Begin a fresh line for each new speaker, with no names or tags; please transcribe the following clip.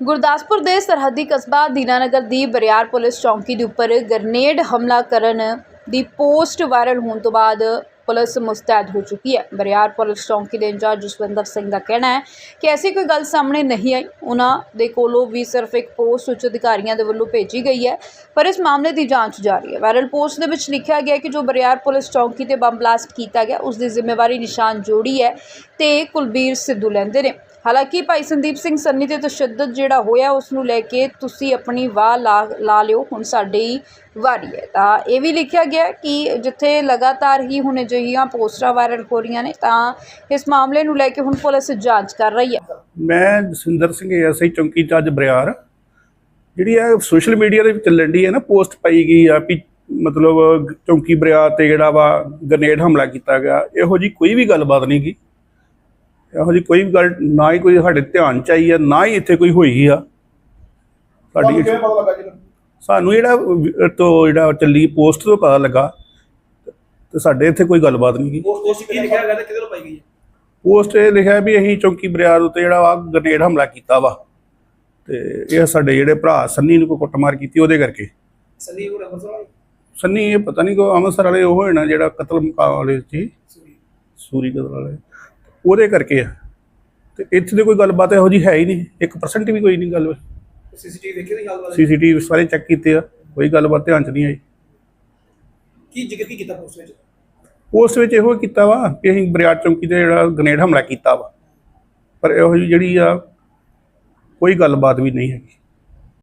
ਗੁਰਦਾਸਪੁਰ ਦੇ ਸਰਹੱਦੀ ਕਸਬਾ ਦੀਨਾਨਗਰ ਦੀ ਬਰਿਆਰ ਪੁਲਿਸ ਚੌਂਕੀ ਦੇ ਉੱਪਰ ਗ੍ਰਨੇਡ ਹਮਲਾ ਕਰਨ ਦੀ ਪੋਸਟ ਵਾਇਰਲ ਹੋਣ ਤੋਂ ਬਾਅਦ ਪੁਲਿਸ ਮੁਸਤੈਦ ਹੋ ਚੁੱਕੀ ਹੈ। ਬਰਿਆਰ ਪੁਲਿਸ ਚੌਂਕੀ ਦੇ ਇੰਚਾਰਜ ਜਸਵਿੰਦਰ ਸਿੰਘ ਦਾ ਕਹਿਣਾ ਹੈ ਕਿ ਐਸੀ ਕੋਈ ਗੱਲ ਸਾਹਮਣੇ ਨਹੀਂ ਆਈ। ਉਹਨਾਂ ਦੇ ਕੋਲੋਂ ਵੀ ਸਿਰਫ ਇੱਕ ਪੋਸਟ ਉੱਚ ਅਧਿਕਾਰੀਆਂ ਦੇ ਵੱਲੋਂ ਭੇਜੀ ਗਈ ਹੈ, ਪਰ ਇਸ ਮਾਮਲੇ ਦੀ ਜਾਂਚ ਜਾਰੀ ਹੈ। ਵਾਇਰਲ ਪੋਸਟ ਦੇ ਵਿੱਚ ਲਿਖਿਆ ਗਿਆ ਕਿ ਜੋ ਬਰਿਆਰ ਪੁਲਿਸ ਚੌਂਕੀ ਤੇ ਬੰਬ ਬਲਾਸਟ ਕੀਤਾ ਗਿਆ, ਉਸ ਦੀ ਜ਼ਿੰਮੇਵਾਰੀ ਨਿਸ਼ਾਨ ਜੋੜੀ ਹੈ ਤੇ ਕੁਲਬੀਰ ਸਿੱਧੂ ਲੈਂਦੇ ਨੇ। ਹਾਲਾਂਕਿ ਭਾਈ ਸੰਦੀਪ ਸਿੰਘ ਸੰਨੀ ਤੇ ਤਸ਼ੱਦਦ ਜਿਹੜਾ ਹੋਇਆ, ਉਸ ਨੂੰ ਲੈ ਕੇ ਤੁਸੀਂ ਆਪਣੀ ਵਾਹ ਲਾ ਲਾ ਲਿਓ, ਹੁਣ ਸਾਡੀ ਵਾਰੀ ਹੈ। ਤਾਂ ਇਹ ਵੀ ਲਿਖਿਆ ਗਿਆ ਕਿ ਜਿੱਥੇ ਲਗਾਤਾਰ ਹੀ ਹੁਣ ਅਜਿਹੀਆਂ ਪੋਸਟਰਾਂ ਵਾਇਰਲ ਹੋ ਰਹੀਆਂ ਨੇ, ਤਾਂ ਇਸ ਮਾਮਲੇ ਨੂੰ ਲੈ ਕੇ ਹੁਣ ਪੁਲਿਸ ਜਾਂਚ ਕਰ ਰਹੀ ਹੈ।
ਮੈਂ ਜਸਵਿੰਦਰ ਸਿੰਘ ਐਸਆਈ ਚੌਂਕੀ ਜੱਜ ਬਰਿਆਰ, ਜਿਹੜੀ ਹੈ ਸੋਸ਼ਲ ਮੀਡੀਆ ਦੇ ਵਿੱਚ ਚੱਲਣ ਦੀ ਹੈ ਨਾ, ਪੋਸਟ ਪਾਈ ਗਈ ਆ ਵੀ ਮਤਲਬ ਚੌਂਕੀ ਬਰਿਆਰ ਤੇ ਜਿਹੜਾ ਵਾ ਗ੍ਰਨੇਡ ਹਮਲਾ ਕੀਤਾ ਗਿਆ, ਇਹੋ ਜੀ ਕੋਈ ਵੀ ਗੱਲਬਾਤ ਨਹੀਂ ਗਈ ਇਹੋ ਜੀ ਕੋਈ ਵੀ ਗੱਲ ਨਾ ਹੀ ਕੋਈ ਸਾਡੇ ਧਿਆਨ ਚ ਆਈ ਹੈ ਨਾ ਹੀ ਇੱਥੇ ਕੋਈ ਹੋਈ ਆ। ਸਾਡੀ
ਕਿਵੇਂ ਪਤਾ ਲੱਗਾ ਜੀ?
ਸਾਨੂੰ ਜਿਹੜਾ ਤੋਂ ਜਿਹੜਾ ਚੱਲੀ ਪੋਸਟ ਤੋਂ ਪਤਾ ਲੱਗਾ ਤੇ ਸਾਡੇ ਇੱਥੇ ਕੋਈ ਗੱਲਬਾਤ ਨਹੀਂ ਗੀ
ਉਸ ਉਸ ਕੀ ਲਿਖਿਆ ਗਿਆ ਨੂੰ ਪਾਈ ਗਈ ਹੈ?
ਪੋਸਟ ਇਹ ਲਿਖਿਆ ਵੀ ਅਸੀਂ ਚੌਂਕੀ ਬਰਿਆਰ ਉੱਤੇ ਜਿਹੜਾ ਵਾ ਗ੍ਰਨੇਡ ਹਮਲਾ ਕੀਤਾ ਵਾ। ਤੇ ਇਹ ਸਾਡੇ ਜਿਹੜੇ ਭਰਾ ਸੰਨੀ ਨੂੰ ਕੋਈ ਕੁੱਟਮਾਰ ਕੀਤੀ ਉਹਦੇ ਕਰਕੇ।
ਸੰਦੀਪ ਉਹ ਵਾਲੀ?
ਸੰਨੀ ਇਹ ਪਤਾ ਨਹੀਂ ਕੋ ਅੰਮ੍ਰਿਤਸਰ ਵਾਲੇ ਉਹ ਹੋਏ ਨਾ ਜਿਹੜਾ ਕਤਲ ਮੁਕਾਮ ਵਾਲੇ ਸੀ। ਸੂਰੀ ਕਤਲ ਵਾਲੇ। ਉਹਦੇ ਕਰਕੇ ਆ। ਤੇ ਇੱਥੇ ਦੇ ਕੋਈ ਗੱਲਬਾਤ ਇਹੋ ਜੀ ਹੈ ਹੀ ਨਹੀਂ। 1% ਵੀ ਕੋਈ ਨਹੀਂ ਗੱਲ।
ਸੀਸੀਟੀਵੀ ਦੇਖੀ ਦੀ ਗੱਲ
ਸੀਸੀਟੀਵੀ ਸਾਰੇ ਚੈੱਕ ਕੀਤੇ ਆ। ਕੋਈ ਗੱਲਬਾਤ ਧਿਆਨ ਚ ਨਹੀਂ ਆਈ।
ਕੀ ਜ਼ਿਕਰ ਕੀ ਕੀਤਾ ਪੋਸਟ ਵਿੱਚ?
ਪੋਸਟ ਵਿੱਚ ਇਹੋ ਕੀਤਾ ਵਾ ਕਿ ਅਸੀਂ ਬਰਿਆਰ ਚੌਂਕੀ ਤੇ ਜਿਹੜਾ ਗ੍ਰਨੇਡ ਹਮਲਾ ਕੀਤਾ ਵਾ। ਪਰ ਇਹੋ ਜਿਹੀ ਜਿਹੜੀ ਆ ਕੋਈ ਗੱਲਬਾਤ ਵੀ ਨਹੀਂ ਹੈਗੀ।